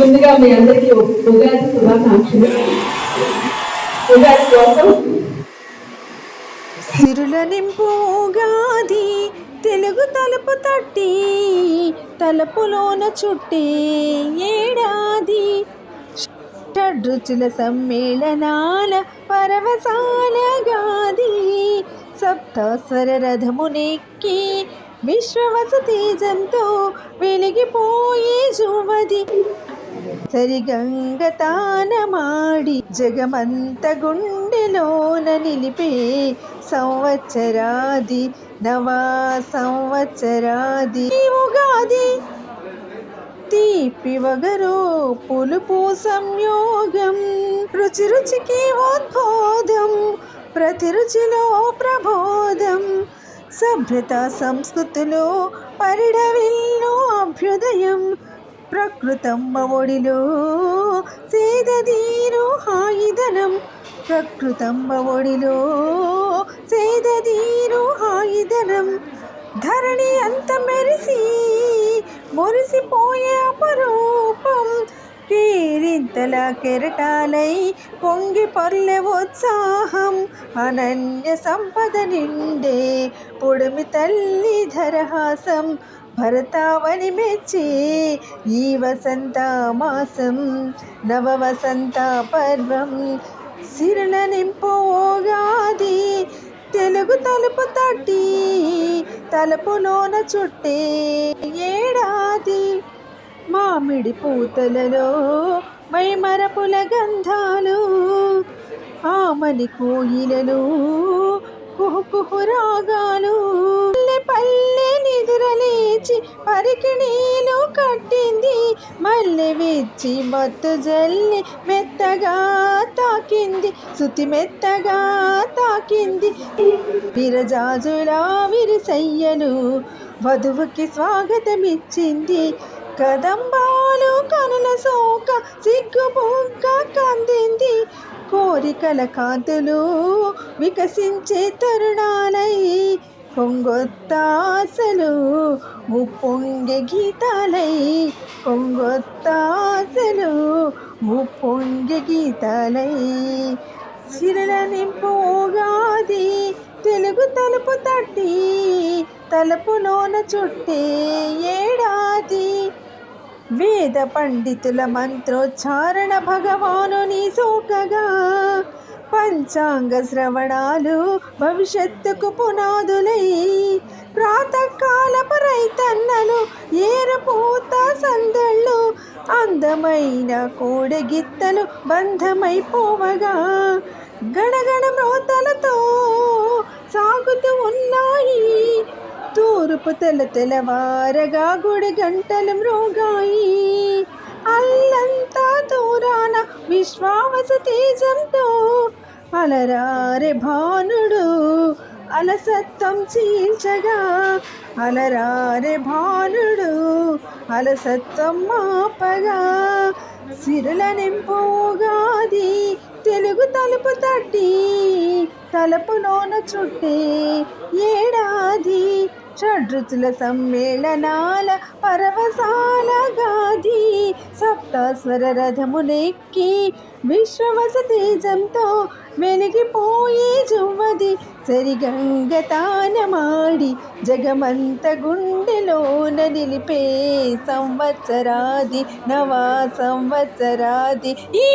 ముందుగా మీ అందరికీ ఉగాది శుభాకాంక్షలు. ఉగాది కోసం సిరుల నింపు ఉగాది తెలుగు తలుపు తట్టి తలుపులోన చుట్టే ఏడాది. షడ్రుచుల సమ్మేళనాల పరవసాల గాది సప్తస్వర రథమునెక్కి విశ్వవస తేజంతో వెలిగిపోయే జువది. సరిగంగ తానమాడి జగమంత గుండెలోన నిలిపే సంవత్సరాది నవా సంవత్సరాది. ఉగాది తీపి వగరు పులుపు సంయోగం రుచి రుచికి ఉద్బోధం ప్రతి రుచిలో ప్రబోధం. సభ్యత సంస్కృతులు పరిడవిల్లు అభ్యుదయం ప్రకృతమ్మ ఒడిలో సేదదీరు హాయిదనం ప్రకృతమ్మ ఒడిలో సేదదీరు హాయిదనం. ధరణి అంత మెరిసి మురిసిపోయే అపరూపం కేరింతల కెరటాలై పొంగి పొర్లె ఉత్సాహం అనన్య సంపద నిండే పొడిమి తల్లి ధరహాసం భరతావని మెచ్చి ఈ వసంత మాసం నవ వసంత పర్వం. సిరుల నింపోగాది తెలుగు తలుపు తట్టి తలుపులోన చుట్టే ఏడాది. మామిడి పూతలలో మైమరపుల గంధాలు ఆమని కోయిలలు కుహుకుహు రాగాలు. పల్లె పల్లె నిదురలేచి పరికిణీలు కట్టింది. మల్లె విచ్చి మత్తు జల్లి మెత్తగా తాకింది. శుతి మెత్తగా తాకింది. విరజాజులా విరిసయ్యలు వధువుకి స్వాగతమిచ్చింది. కదంబాలు కనుల సోక సిగ్గు బొగ్గ కందింది. కోరికల కాంతులు వికసించే తరుణాలై కొంగొత్తాసలు ముప్పొంగె గీతాలై కొంగొత్తాసలు ముప్పొంగె గీతాలై. సిరల నింపోగాది తెలుగు తలుపు తట్టి తలుపులోన చుట్టే ఏడాది వేద పండితుల మంత్రోచ్చారణ భగవానుని సోకగా. పంచాంగ శ్రవణాలు భవిష్యత్తుకు పునాదులై. ప్రాతకాలపు రైతన్నలు ఏరపోత సందళ్ళు. అందమైన కోడగిత్తలు బంధమైపోవగా. గణగణ మ్రోతలతో సాగుతూ ఉన్నాయి. తూర్పు తెల తెలవారగా గుడి గంటలు మ్రోగాయి అల్లంతా దూరాన విశ్వావస తేజంతో అలరారె భానుడు అలసత్వం చీల్చగా. అలరారె భానుడు అలసత్వం మాపగా సిరుల నింపోగాది తెలుగు తలుపు తట్టి తలుపులోన చుట్టే ఏడాది. షడ్రుచుల సమ్మేళనాల పరవసాల గాది సప్తస్వర రథమునెక్కి విశ్వవస తేజంతో వెలిగిపోయే జువ్వది సరిగంగ తానమాడి జగమంత గుండెలోన నిలిపే సంవత్సరాది నవా సంవత్సరాది. ఈ